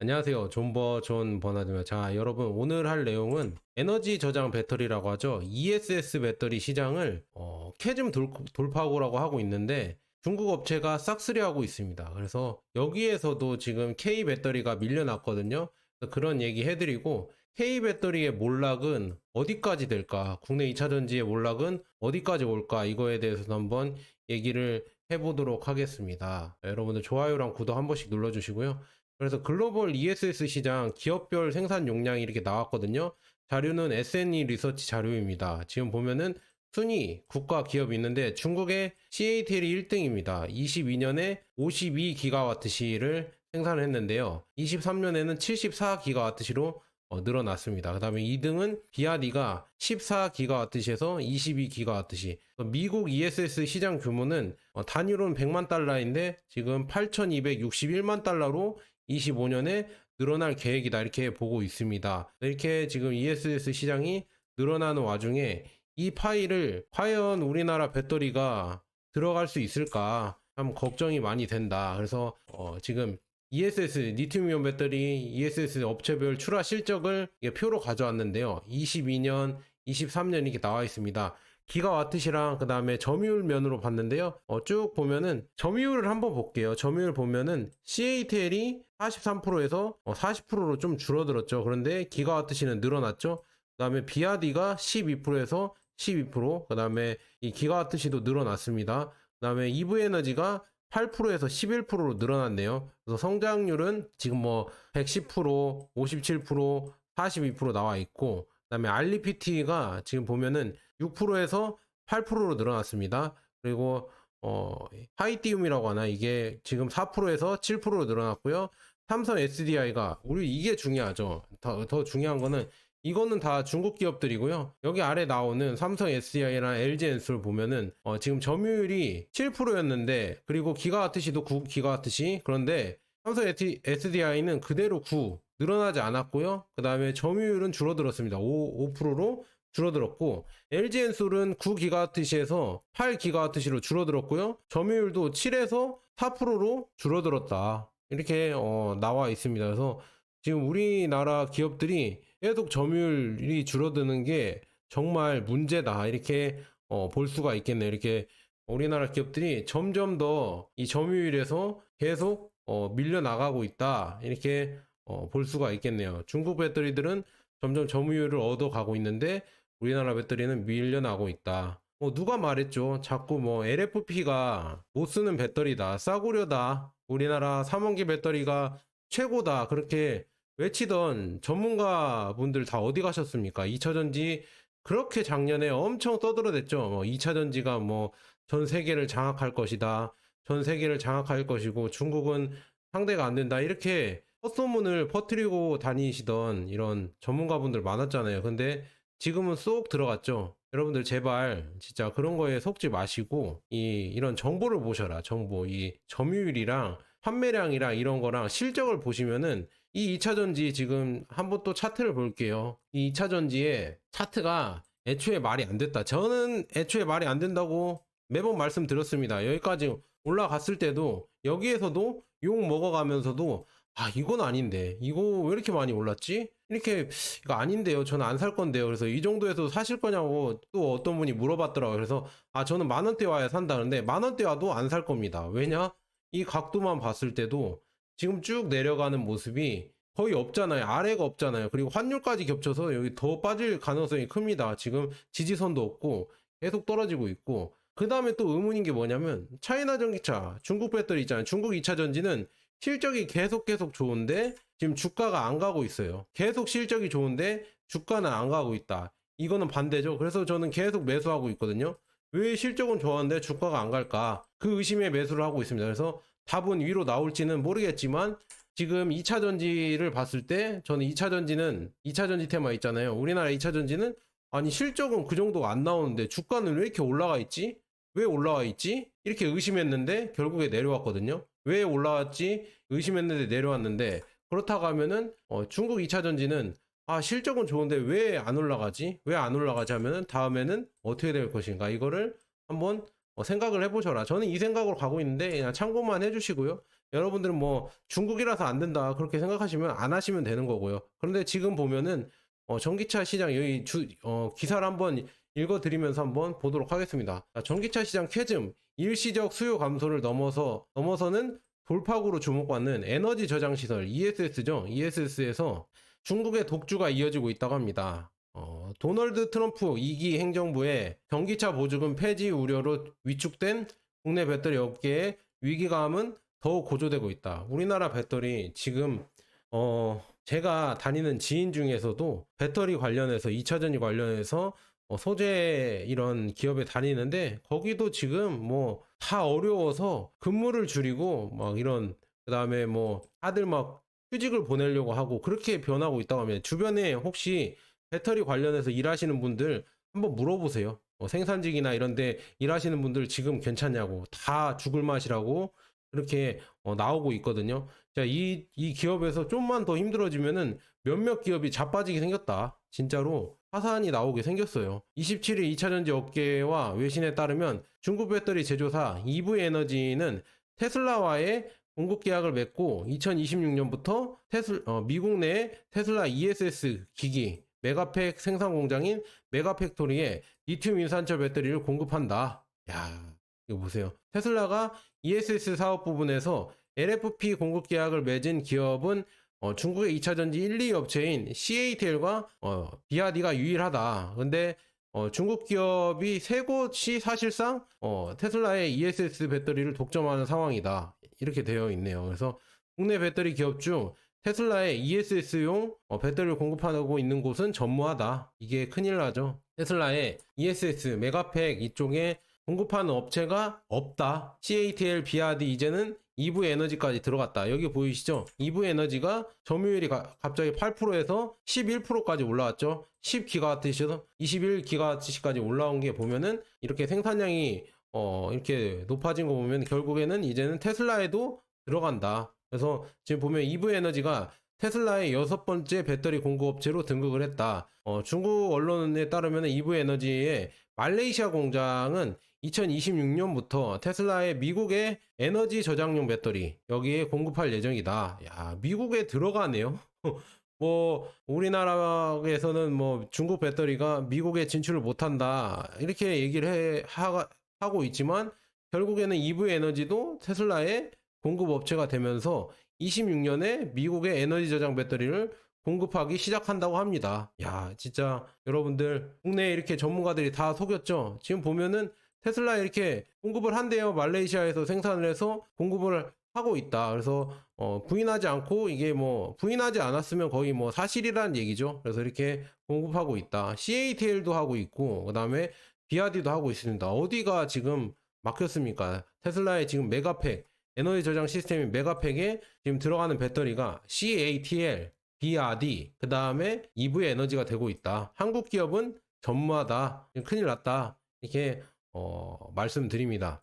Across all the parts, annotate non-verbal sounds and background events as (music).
안녕하세요. 존버 존 버나드입니다. 자, 여러분 오늘 할 내용은 에너지 저장 배터리라고 하죠. ESS 배터리 시장을 어, 캐즘 돌, 돌파구라고 하고 있는데 중국 업체가 싹쓸이 하고 있습니다. 그래서 여기에서도 지금 K 배터리가 밀려났거든요. 그런 얘기 해드리고 K 배터리의 몰락은 어디까지 될까? 국내 2차 전지의 몰락은 어디까지 올까? 이거에 대해서 한번 얘기를 해보도록 하겠습니다. 여러분들 좋아요랑 구독 한 번씩 눌러주시고요. 그래서 글로벌 ESS 시장 기업별 생산 용량이 이렇게 나왔거든요. 자료는 SNE 리서치 자료입니다. 지금 보면은 순위 국가 기업이 있는데 중국의 CATL이 1등입니다. 22년에 52기가와트 시를 생산을 했는데요. 23년에는 74기가와트 시로 어, 늘어났습니다. 그 다음에 2등은 비아디가 14기가와트시에서 22기가와트시. 미국 ESS 시장 규모는 어, 단위로는 100만 달러인데 지금 8,261만 달러로 25년에 늘어날 계획이다 이렇게 보고 있습니다. 이렇게 지금 ESS 시장이 늘어나는 와중에 이 파일을 과연 우리나라 배터리가 들어갈 수 있을까 참 걱정이 많이 된다. 그래서 어, 지금 ESS 리튬이온 배터리 ESS 업체별 출하 실적을 표로 가져왔는데요. 22년, 23년 이렇게 나와 있습니다. 기가와트시랑 그 다음에 점유율 면으로 봤는데요. 어, 쭉 보면은 점유율을 한번 볼게요. 점유율 보면은 CATL이 43%에서 40%로 좀 줄어들었죠. 그런데 기가와트시는 늘어났죠. 그 다음에 비아디가 12%에서 12%, 그 다음에 이 기가와트시도 늘어났습니다. 그 다음에 EV에너지가 8%에서 11%로 늘어났네요. 그래서 성장률은 지금 뭐 110%, 57%, 42% 나와 있고, 그 다음에 알리피티가 지금 보면은 6%에서 8%로 늘어났습니다. 그리고 어 하이티움이라고 하나 이게 지금 4%에서 7%로 늘어났고요. 삼성 SDI가 우리 이게 중요하죠. 더, 더 중요한 거는 이거는 다 중국 기업들이고요. 여기 아래 나오는 삼성 SDI랑 LG 엔솔 보면은 어, 지금 점유율이 7%였는데 그리고 기가와트시도 9 기가와트시 그런데 삼성 SDI는 그대로 9 늘어나지 않았고요. 그 다음에 점유율은 줄어들었습니다. 5, 5%로 줄어들었고 LG 엔솔은 9기가와트시에서 8기가와트시로 줄어들었고요. 점유율도 7에서 4%로 줄어들었다. 이렇게 어, 나와 있습니다. 그래서 지금 우리나라 기업들이 계속 점유율이 줄어드는 게 정말 문제다. 이렇게 어, 볼 수가 있겠네요. 이렇게 우리나라 기업들이 점점 더 이 점유율에서 계속 어, 밀려 나가고 있다. 이렇게 어, 볼 수가 있겠네요. 중국 배터리들은 점점 점유율을 얻어가고 있는데 우리나라 배터리는 밀려나고 있다. 뭐 누가 말했죠? 자꾸 뭐 LFP가 못 쓰는 배터리다, 싸구려다. 우리나라 3원기 배터리가 최고다. 그렇게 외치던 전문가 분들 다 어디 가셨습니까? 2차 전지 그렇게 작년에 엄청 떠들어댔죠. 뭐 2차 전지가 뭐 전 세계를 장악할 것이다. 전 세계를 장악할 것이고 중국은 상대가 안 된다. 이렇게 헛소문을 퍼뜨리고 다니시던 이런 전문가분들 많았잖아요. 근데 지금은 쏙 들어갔죠. 여러분들 제발 진짜 그런 거에 속지 마시고 이 이런 정보를 보셔라. 정보 이 점유율이랑 판매량이랑 이런 거랑 실적을 보시면은 이 2차 전지 지금 한번 또 차트를 볼게요. 이 2차 전지의 차트가 애초에 말이 안 됐다. 저는 애초에 말이 안 된다고 매번 말씀드렸습니다. 여기까지 올라갔을 때도 여기에서도 욕 먹어가면서도 아 이건 아닌데 이거 왜 이렇게 많이 올랐지? 이렇게 이거 아닌데요. 저는 안 살 건데요. 그래서 이 정도에서 사실 거냐고 또 어떤 분이 물어봤더라고요. 그래서 아 저는 만 원대 와야 산다는데 만 원대 와도 안 살 겁니다. 왜냐? 이 각도만 봤을 때도 지금 쭉 내려가는 모습이 거의 없잖아요. 아래가 없잖아요. 그리고 환율까지 겹쳐서 여기 더 빠질 가능성이 큽니다. 지금 지지선도 없고 계속 떨어지고 있고 그 다음에 또 의문인 게 뭐냐면 차이나 전기차, 중국 배터리 있잖아요. 중국 2차 전지는 실적이 계속 계속 좋은데 지금 주가가 안 가고 있어요. 계속 실적이 좋은데 주가는 안 가고 있다. 이거는 반대죠. 그래서 저는 계속 매수하고 있거든요. 왜 실적은 좋았는데 주가가 안 갈까? 그 의심에 매수를 하고 있습니다. 그래서 답은 위로 나올지는 모르겠지만 지금 2차 전지를 봤을 때 저는 2차 전지는 2차 전지 테마 있잖아요. 우리나라 2차 전지는 아니 실적은 그 정도가 안 나오는데 주가는 왜 이렇게 올라가 있지? 왜 올라와 있지? 이렇게 의심했는데 결국에 내려왔거든요. 왜 올라왔지? 의심했는데 내려왔는데 그렇다고 하면은 어, 중국 2차 전지는 아 실적은 좋은데 왜 안 올라가지? 왜 안 올라가지 하면은 다음에는 어떻게 될 것인가? 이거를 한번 어, 생각을 해보셔라. 저는 이 생각으로 가고 있는데 그냥 참고만 해주시고요. 여러분들은 뭐 중국이라서 안 된다 그렇게 생각하시면 안 하시면 되는 거고요. 그런데 지금 보면은 어, 전기차 시장 여기 주, 어, 기사를 한번 읽어드리면서 한번 보도록 하겠습니다. 자, 전기차 시장 쾌즘 일시적 수요 감소를 넘어서 넘어서는 돌파구로 주목받는 에너지 저장 시설 ESS죠. ESS에서 중국의 독주가 이어지고 있다고 합니다. 어, 도널드 트럼프 2기 행정부의 전기차 보조금 폐지 우려로 위축된 국내 배터리 업계의 위기감은 더욱 고조되고 있다. 우리나라 배터리 지금 어 제가 다니는 지인 중에서도 배터리 관련해서 2차전지 관련해서 어, 소재 이런 기업에 다니는데 거기도 지금 뭐 다 어려워서 근무를 줄이고 막 이런 그다음에 뭐 다들 막 휴직을 보내려고 하고 그렇게 변하고 있다고 합니다. 주변에 혹시 배터리 관련해서 일하시는 분들 한번 물어보세요. 어, 생산직이나 이런 데 일하시는 분들 지금 괜찮냐고 다 죽을 맛이라고 그렇게 어, 나오고 있거든요. 자, 이, 이 기업에서 좀만 더 힘들어지면은 몇몇 기업이 자빠지게 생겼다. 진짜로 파산이 나오게 생겼어요. 27일 2차전지 업계와 외신에 따르면 중국 배터리 제조사 EV 에너지는 테슬라와의 공급 계약을 맺고 2026년부터 테슬, 어, 미국 내 테슬라 ESS 기기 메가팩 생산 공장인 메가팩토리에 리튬 인산철 배터리를 공급한다. 야, 이거 보세요. 테슬라가 ESS 사업 부분에서 LFP 공급 계약을 맺은 기업은 어, 중국의 2차 전지 1, 2 업체인 CATL과 어, 비아디가 유일하다. 근데 어, 중국 기업이 세 곳이 사실상 어, 테슬라의 ESS 배터리를 독점하는 상황이다. 이렇게 되어 있네요. 그래서 국내 배터리 기업 중 테슬라의 ESS용 어, 배터리를 공급하고 있는 곳은 전무하다. 이게 큰일 나죠. 테슬라의 ESS 메가팩 이쪽에 공급하는 업체가 없다. CATL, 비아디 이제는 EV 에너지까지 들어갔다. 여기 보이시죠? EV 에너지가 점유율이 가- 갑자기 8%에서 11%까지 올라왔죠. 10기가와트시에서 21기가와트시까지 올라온 게 보면은 이렇게 생산량이 어 이렇게 높아진 거 보면 결국에는 이제는 테슬라에도 들어간다. 그래서 지금 보면 EV 에너지가 테슬라의 여섯 번째 배터리 공급업체로 등극을 했다. 어, 중국 언론에 따르면 EV 에너지의 말레이시아 공장은 2026년부터 테슬라의 미국의 에너지 저장용 배터리 여기에 공급할 예정이다. 야, 미국에 들어가네요. (laughs) 뭐 우리나라에서는 뭐 중국 배터리가 미국에 진출을 못한다 이렇게 얘기를 해, 하, 하고 있지만 결국에는 EV 에너지도 테슬라의 공급 업체가 되면서 26년에 미국의 에너지 저장 배터리를 공급하기 시작한다고 합니다. 야, 진짜 여러분들 국내에 이렇게 전문가들이 다 속였죠. 지금 보면은 테슬라 이렇게 공급을 한대요. 말레이시아에서 생산을 해서 공급을 하고 있다. 그래서 어, 부인하지 않고 이게 뭐 부인하지 않았으면 거의 뭐 사실이라는 얘기죠. 그래서 이렇게 공급하고 있다. CATL도 하고 있고 그다음에 비아디도 하고 있습니다. 어디가 지금 막혔습니까? 테슬라의 지금 메가팩 에너지 저장 시스템인 메가팩에 지금 들어가는 배터리가 CATL, BRD, 그 다음에 EV 에너지가 되고 있다. 한국 기업은 전무하다. 큰일 났다. 이렇게 어, 말씀드립니다.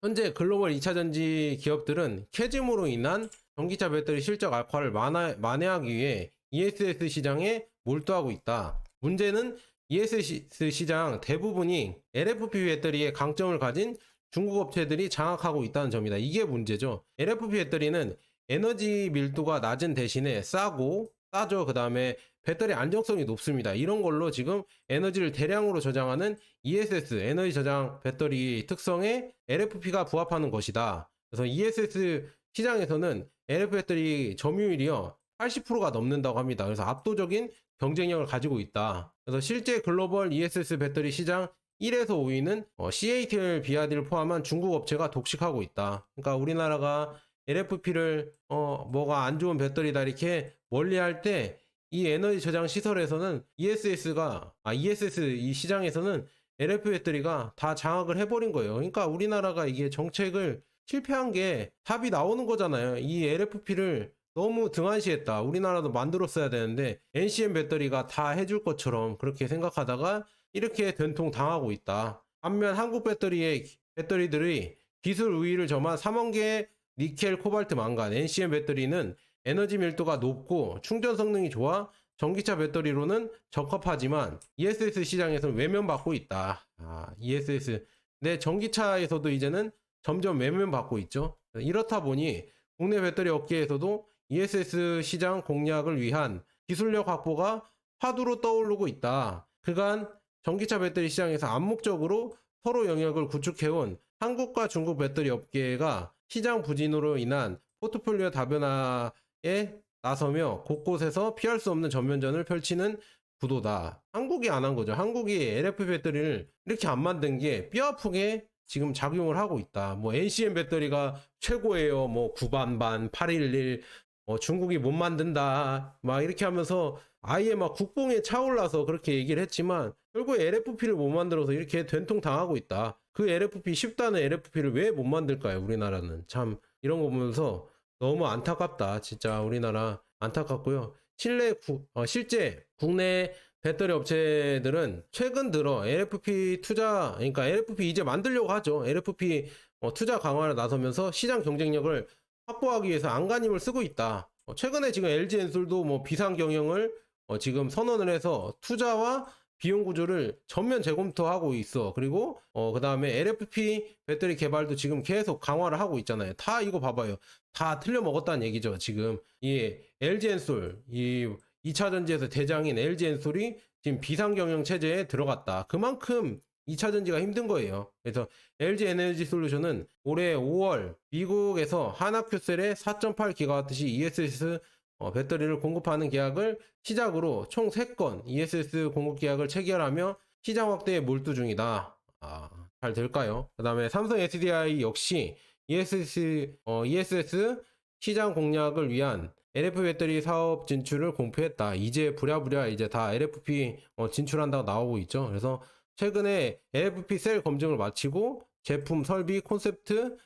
현재 글로벌 2차 전지 기업들은 캐즘으로 인한 전기차 배터리 실적 악화를 만회하기 위해 ESS 시장에 몰두하고 있다. 문제는 ESS 시장 대부분이 LFP 배터리의 강점을 가진 중국 업체들이 장악하고 있다는 점이다. 이게 문제죠. LFP 배터리는 에너지 밀도가 낮은 대신에 싸고 싸죠. 그 다음에 배터리 안정성이 높습니다. 이런 걸로 지금 에너지를 대량으로 저장하는 ESS 에너지 저장 배터리 특성에 LFP가 부합하는 것이다. 그래서 ESS 시장에서는 LFP 배터리 점유율이요 80%가 넘는다고 합니다. 그래서 압도적인 경쟁력을 가지고 있다. 그래서 실제 글로벌 ESS 배터리 시장 1에서 5위는 CATL, 비아디를 포함한 중국 업체가 독식하고 있다. 그러니까 우리나라가 LFP를 어 뭐가 안 좋은 배터리다 이렇게 멀리 할 때 이 에너지 저장 시설에서는 ESS가 아 ESS 이 시장에서는 LFP 배터리가 다 장악을 해버린 거예요. 그러니까 우리나라가 이게 정책을 실패한 게 답이 나오는 거잖아요. 이 LFP를 너무 등한시했다. 우리나라도 만들었어야 되는데 NCM 배터리가 다 해줄 것처럼 그렇게 생각하다가 이렇게 된통 당하고 있다. 반면 한국 배터리의 배터리들이 기술 우위를 점한 3원계 니켈, 코발트, 망간, NCM 배터리는 에너지 밀도가 높고 충전 성능이 좋아 전기차 배터리로는 적합하지만 ESS 시장에서는 외면받고 있다. 아, ESS. 내 전기차에서도 이제는 점점 외면받고 있죠. 이렇다 보니 국내 배터리 업계에서도 ESS 시장 공략을 위한 기술력 확보가 화두로 떠오르고 있다. 그간 전기차 배터리 시장에서 암묵적으로 서로 영역을 구축해온 한국과 중국 배터리 업계가 시장 부진으로 인한 포트폴리오 다변화에 나서며 곳곳에서 피할 수 없는 전면전을 펼치는 구도다. 한국이 안 한 거죠. 한국이 LF 배터리를 이렇게 안 만든 게 뼈아프게 지금 작용을 하고 있다. 뭐 NCM 배터리가 최고예요. 뭐 9반반, 811, 뭐 중국이 못 만든다. 막 이렇게 하면서 아예 막 국뽕에 차올라서 그렇게 얘기를 했지만 결국에 LFP를 못 만들어서 이렇게 된통 당하고 있다. 그 LFP 쉽다는 LFP를 왜 못 만들까요? 우리나라는 참 이런 거 보면서 너무 안타깝다. 진짜 우리나라 안타깝고요. 실내 구- 어, 실제 국내 배터리 업체들은 최근 들어 LFP 투자, 그러니까 LFP 이제 만들려고 하죠. LFP 어, 투자 강화를 나서면서 시장 경쟁력을 확보하기 위해서 안간힘을 쓰고 있다. 어, 최근에 지금 LG 엔솔도 뭐 비상 경영을 어, 지금 선언을 해서 투자와 비용 구조를 전면 재검토하고 있어. 그리고 어, 그 다음에 LFP 배터리 개발도 지금 계속 강화를 하고 있잖아요. 다 이거 봐봐요. 다 틀려 먹었다는 얘기죠. 지금 이 LG 엔솔 이 2차 전지에서 대장인 LG 엔솔이 지금 비상 경영 체제에 들어갔다. 그만큼 2차 전지가 힘든 거예요. 그래서 LG 에너지 솔루션은 올해 5월 미국에서 하나큐셀의 4.8기가와트시 ESS 어, 배터리를 공급하는 계약을 시작으로 총 3건 ESS 공급 계약을 체결하며 시장 확대에 몰두 중이다. 아, 잘 될까요? 그 다음에 삼성 SDI 역시 ESS, 어, ESS 시장 공략을 위한 LF 배터리 사업 진출을 공표했다. 이제 부랴부랴 이제 다 LFP 어, 진출한다고 나오고 있죠. 그래서 최근에 LFP 셀 검증을 마치고 제품 설비 콘셉트를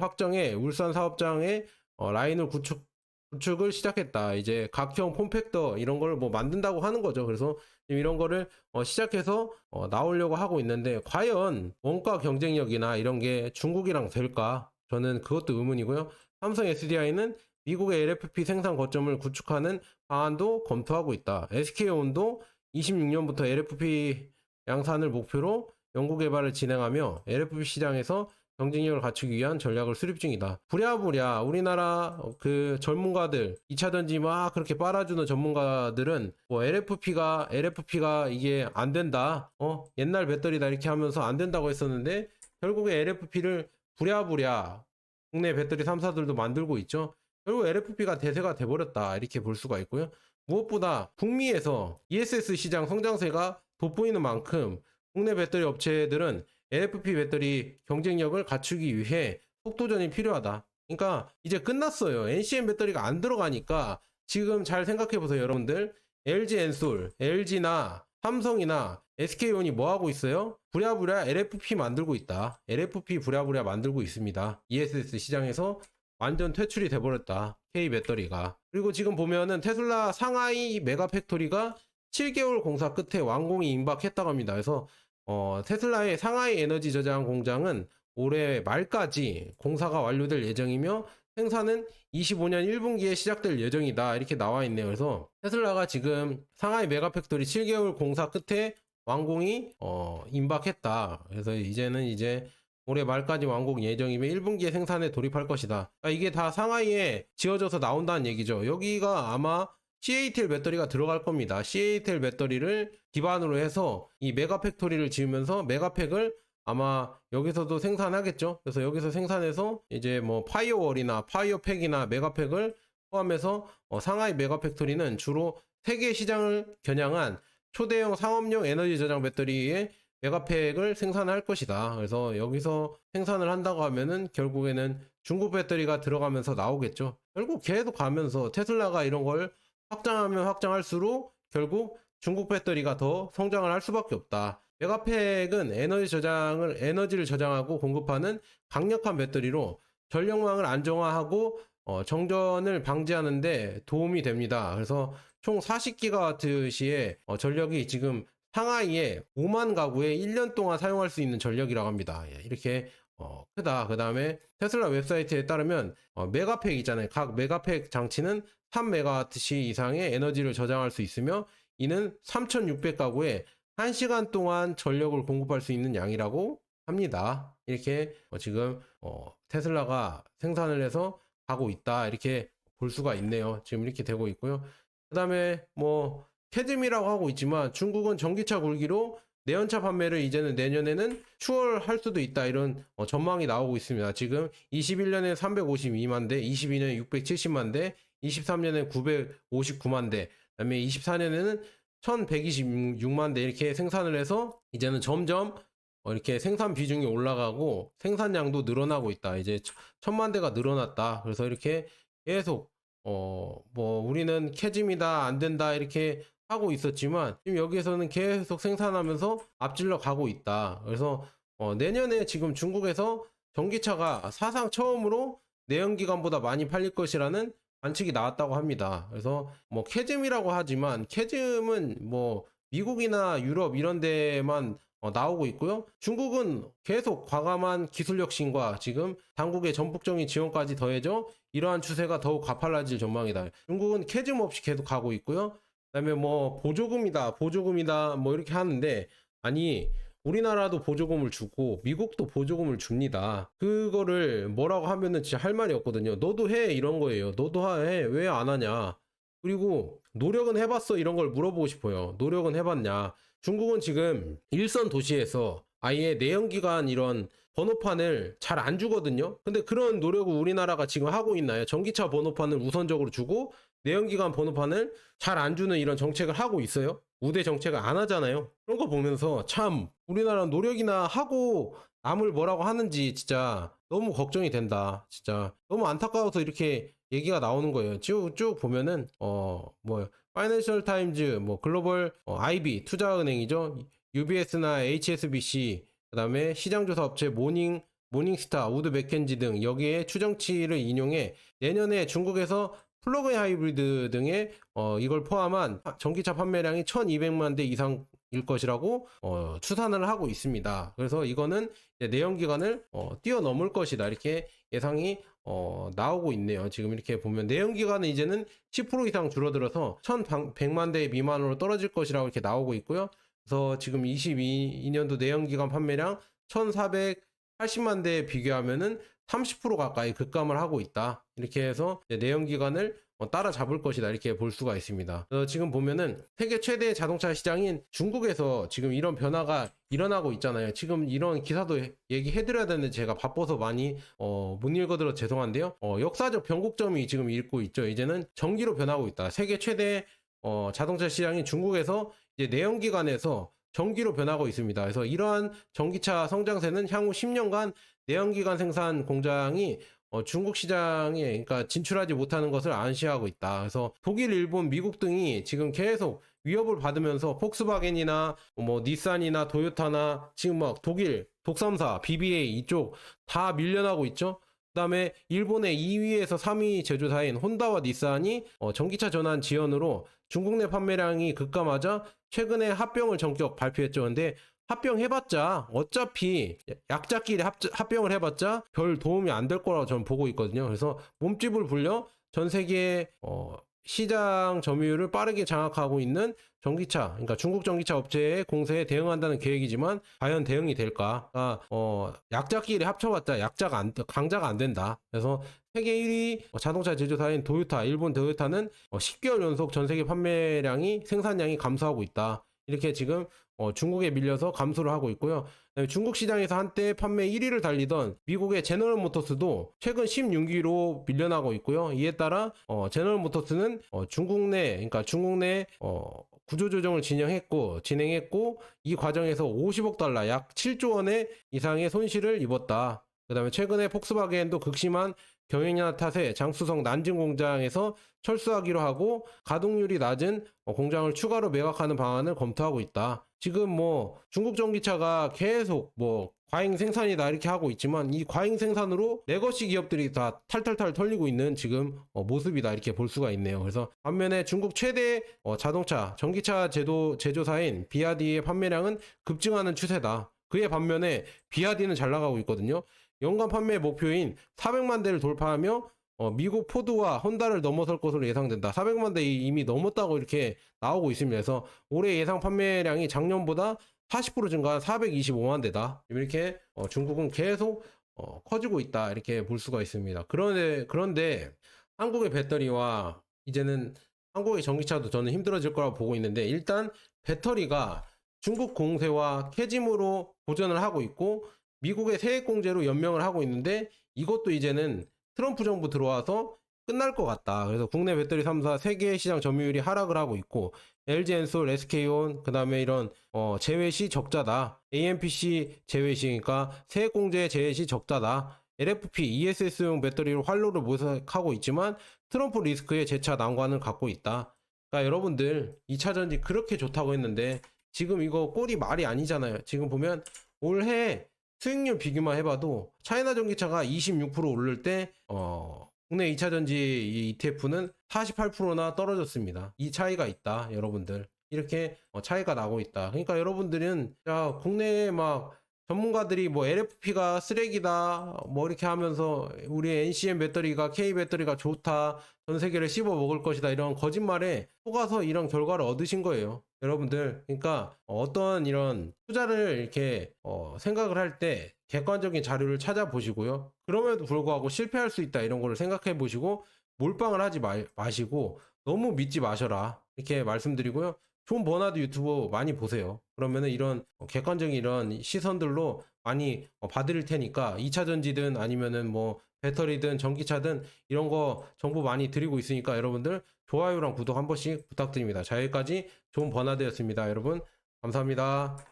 확정해 울산 사업장에 어, 라인을 구축 구축을 시작했다. 이제 각형 폼팩터 이런 걸 뭐 만든다고 하는 거죠. 그래서 이런 거를 어, 시작해서 어, 나오려고 하고 있는데 과연 원가 경쟁력이나 이런 게 중국이랑 될까? 저는 그것도 의문이고요. 삼성 SDI는 미국의 LFP 생산 거점을 구축하는 방안도 검토하고 있다. SK온도 26년부터 LFP 양산을 목표로 연구 개발을 진행하며 LFP 시장에서 경쟁력을 갖추기 위한 전략을 수립 중이다. 부랴부랴 우리나라 그 전문가들 2차 전지 막 그렇게 빨아주는 전문가들은 뭐 LFP가 LFP가 이게 안 된다. 어 옛날 배터리다 이렇게 하면서 안 된다고 했었는데 결국에 LFP를 부랴부랴 국내 배터리 3사들도 만들고 있죠. 결국 LFP가 대세가 돼버렸다 이렇게 볼 수가 있고요. 무엇보다 북미에서 ESS 시장 성장세가 돋보이는 만큼 국내 배터리 업체들은 LFP 배터리 경쟁력을 갖추기 위해 속도전이 필요하다. 그러니까 이제 끝났어요. NCM 배터리가 안 들어가니까 지금 잘 생각해 보세요, 여러분들. LG 엔솔, LG나 삼성이나 SK온이 뭐 하고 있어요? 부랴부랴 LFP 만들고 있다. LFP 부랴부랴 만들고 있습니다. ESS 시장에서 완전 퇴출이 돼버렸다. K 배터리가. 그리고 지금 보면은 테슬라 상하이 메가 팩토리가 7개월 공사 끝에 완공이 임박했다고 합니다. 그래서 어, 테슬라의 상하이 에너지 저장 공장은 올해 말까지 공사가 완료될 예정이며 생산은 25년 1분기에 시작될 예정이다. 이렇게 나와 있네요. 그래서 테슬라가 지금 상하이 메가팩토리 7개월 공사 끝에 완공이 어, 임박했다. 그래서 이제는 이제 올해 말까지 완공 예정이며 1분기에 생산에 돌입할 것이다. 그러니까 이게 다 상하이에 지어져서 나온다는 얘기죠. 여기가 아마 CATL 배터리가 들어갈 겁니다. CATL 배터리를 기반으로 해서 이 메가 팩토리를 지으면서 메가팩을 아마 여기서도 생산하겠죠. 그래서 여기서 생산해서 이제 뭐 파이어월이나 파이어팩이나 메가팩을 포함해서 어, 상하이 메가 팩토리는 주로 세계 시장을 겨냥한 초대형 상업용 에너지 저장 배터리의 메가팩을 생산할 것이다. 그래서 여기서 생산을 한다고 하면은 결국에는 중국 배터리가 들어가면서 나오겠죠. 결국 계속 가면서 테슬라가 이런 걸 확장하면 확장할수록 결국 중국 배터리가 더 성장을 할 수밖에 없다. 메가팩은 에너지 저장을 에너지를 저장하고 공급하는 강력한 배터리로 전력망을 안정화하고 어, 정전을 방지하는데 도움이 됩니다. 그래서 총 40기가와트시의 어, 전력이 지금 상하이에 5만 가구에 1년 동안 사용할 수 있는 전력이라고 합니다. 예, 이렇게 어, 크다. 그 다음에 테슬라 웹사이트에 따르면 어, 메가팩 있잖아요. 각 메가팩 장치는 3메가와트시 이상의 에너지를 저장할 수 있으며 이는 3,600가구에 1시간 동안 전력을 공급할 수 있는 양이라고 합니다. 이렇게 어, 지금 어, 테슬라가 생산을 해서 가고 있다 이렇게 볼 수가 있네요. 지금 이렇게 되고 있고요. 그 다음에 뭐 캐즘이라고 하고 있지만 중국은 전기차 굴기로 내연차 판매를 이제는 내년에는 추월할 수도 있다 이런 어, 전망이 나오고 있습니다. 지금 21년에 352만 대, 22년에 670만 대, 23년에 959만 대, 그다음에 24년에는 1126만 대 이렇게 생산을 해서 이제는 점점 어, 이렇게 생산 비중이 올라가고 생산량도 늘어나고 있다. 이제 천- 천만 대가 늘어났다. 그래서 이렇게 계속 어 뭐 우리는 캐즘이다 안 된다 이렇게 하고 있었지만 지금 여기에서는 계속 생산하면서 앞질러 가고 있다. 그래서 어, 내년에 지금 중국에서 전기차가 사상 처음으로 내연기관보다 많이 팔릴 것이라는 관측이 나왔다고 합니다. 그래서 뭐 캐즘이라고 하지만 캐즘은 뭐 미국이나 유럽 이런 데만 어, 나오고 있고요. 중국은 계속 과감한 기술 혁신과 지금 당국의 전폭적인 지원까지 더해져 이러한 추세가 더욱 가팔라질 전망이다. 중국은 캐즘 없이 계속 가고 있고요. 그다음에 뭐 보조금이다, 보조금이다 뭐 이렇게 하는데 아니 우리나라도 보조금을 주고 미국도 보조금을 줍니다. 그거를 뭐라고 하면은 진짜 할 말이 없거든요. 너도 해 이런 거예요. 너도 해 왜 안 하냐? 그리고 노력은 해봤어 이런 걸 물어보고 싶어요. 노력은 해봤냐? 중국은 지금 일선 도시에서 아예 내연기관 이런 번호판을 잘 안 주거든요. 근데 그런 노력을 우리나라가 지금 하고 있나요? 전기차 번호판을 우선적으로 주고 내연기관 번호판을 잘 안 주는 이런 정책을 하고 있어요? 우대 정책을 안 하잖아요. 그런 거 보면서 참 우리나라 노력이나 하고 남을 뭐라고 하는지 진짜 너무 걱정이 된다. 진짜 너무 안타까워서 이렇게 얘기가 나오는 거예요. 쭉, 쭉 보면은 어 뭐 파이낸셜 타임즈 뭐 글로벌 어, IB 투자은행이죠. UBS나 HSBC 그 다음에 시장조사 업체 모닝 모닝스타, 우드 맥켄지 등 여기에 추정치를 인용해 내년에 중국에서 플러그인 하이브리드 등의 어, 이걸 포함한 전기차 판매량이 1200만 대 이상일 것이라고 어, 추산을 하고 있습니다. 그래서 이거는 내연기관을 어, 뛰어넘을 것이다 이렇게 예상이 어, 나오고 있네요. 지금 이렇게 보면 내연기관은 이제는 10% 이상 줄어들어서 1100만 대 미만으로 떨어질 것이라고 이렇게 나오고 있고요. 그래서 지금 22년도 내연기관 판매량 1480만 대에 비교하면은 30% 가까이 급감을 하고 있다. 이렇게 해서 이제 내연 기관을 어, 따라잡을 것이다. 이렇게 볼 수가 있습니다. 지금 보면은 세계 최대 자동차 시장인 중국에서 지금 이런 변화가 일어나고 있잖아요. 지금 이런 기사도 얘기해드려야 되는데 제가 바빠서 많이 어, 못 읽어들어 죄송한데요. 어, 역사적 변곡점이 지금 읽고 있죠. 이제는 전기로 변하고 있다. 세계 최대 어, 자동차 시장인 중국에서 이제 내연기관에서 전기로 변하고 있습니다. 그래서 이러한 전기차 성장세는 향후 10년간 내연기관 생산 공장이 어, 중국 시장에 그러니까 진출하지 못하는 것을 안시하고 있다. 그래서 독일, 일본, 미국 등이 지금 계속 위협을 받으면서 폭스바겐이나 뭐 닛산이나 도요타나 지금 막 독일 독삼사, BBA 이쪽 다 밀려나고 있죠. 그다음에 일본의 2위에서 3위 제조사인 혼다와 닛산이 어, 전기차 전환 지원으로 중국 내 판매량이 급감하자 최근에 합병을 전격 발표했죠. 근데 합병해봤자 어차피 약자끼리 합, 합병을 해봤자 별 도움이 안 될 거라고 저는 보고 있거든요. 그래서 몸집을 불려 전 세계 어, 시장 점유율을 빠르게 장악하고 있는 전기차, 그러니까 중국 전기차 업체의 공세에 대응한다는 계획이지만 과연 대응이 될까? 아, 어, 약자끼리 합쳐봤자 약자가 안, 강자가 안 된다. 그래서 세계 1위 자동차 제조사인 도요타, 일본 도요타는 10개월 연속 전 세계 판매량이 생산량이 감소하고 있다. 이렇게 지금 어, 중국에 밀려서 감소를 하고 있고요. 중국 시장에서 한때 판매 1위를 달리던 미국의 제너럴 모터스도 최근 16위로 밀려나고 있고요. 이에 따라 어, 제너럴 모터스는 어, 중국 내, 그러니까 중국 내 어, 구조조정을 진행했고 진행했고 이 과정에서 50억 달러, 약 7조 원의 이상의 손실을 입었다. 그다음에 최근에 폭스바겐도 극심한 경영력 탓에 장수성 난징 공장에서 철수하기로 하고 가동률이 낮은 어, 공장을 추가로 매각하는 방안을 검토하고 있다. 지금 뭐 중국 전기차가 계속 뭐 과잉 생산이다 이렇게 하고 있지만 이 과잉 생산으로 레거시 기업들이 다 탈탈탈 털리고 있는 지금 어, 모습이다 이렇게 볼 수가 있네요. 그래서 반면에 중국 최대 어, 자동차 전기차 제도 제조사인 비아디의 판매량은 급증하는 추세다. 그에 반면에 비아디는 잘 나가고 있거든요. 연간 판매 목표인 400만 대를 돌파하며 어, 미국 포드와 혼다를 넘어설 것으로 예상된다. 400만 대 이미 넘었다고 이렇게 나오고 있습니다. 그래서 올해 예상 판매량이 작년보다 40% 증가한 425만 대다. 이렇게 어, 중국은 계속 어, 커지고 있다 이렇게 볼 수가 있습니다. 그런데 그런데 한국의 배터리와 이제는 한국의 전기차도 저는 힘들어질 거라고 보고 있는데 일단 배터리가 중국 공세와 캐짐으로 보전을 하고 있고 미국의 세액 공제로 연명을 하고 있는데 이것도 이제는 트럼프 정부 들어와서 끝날 것 같다. 그래서 국내 배터리 3사 세계 시장 점유율이 하락을 하고 있고 LG 엔솔, SK온, 그 다음에 이런 어, 제외 시 적자다. AMPC 제외 시니까 세액 공제 제외 시 적자다. LFP, ESS용 배터리로 활로를 모색하고 있지만 트럼프 리스크의 재차 난관을 갖고 있다. 그러니까 여러분들 2차 전지 그렇게 좋다고 했는데 지금 이거 꼴이 말이 아니잖아요. 지금 보면 올해 수익률 비교만 해봐도 차이나 전기차가 26% 오를 때 어, 국내 2차 전지 이 ETF는 48%나 떨어졌습니다. 이 차이가 있다, 여러분들. 이렇게 어, 차이가 나고 있다. 그러니까 여러분들은 야, 국내에 막 전문가들이 뭐 LFP가 쓰레기다 뭐 이렇게 하면서 우리 NCM 배터리가 K 배터리가 좋다 전 세계를 씹어 먹을 것이다 이런 거짓말에 속아서 이런 결과를 얻으신 거예요 여러분들. 그러니까 어떤 이런 투자를 이렇게 어, 생각을 할 때 객관적인 자료를 찾아보시고요. 그럼에도 불구하고 실패할 수 있다 이런 거를 생각해 보시고 몰빵을 하지 마, 마시고 너무 믿지 마셔라 이렇게 말씀드리고요 존 버나드 유튜브 많이 보세요. 그러면은 이런 객관적인 이런 시선들로 많이 어, 봐드릴 테니까 2차 전지든 아니면은 뭐 배터리든 전기차든 이런 거 정보 많이 드리고 있으니까 여러분들 좋아요랑 구독 한 번씩 부탁드립니다. 자, 여기까지 존 버나드였습니다. 여러분, 감사합니다.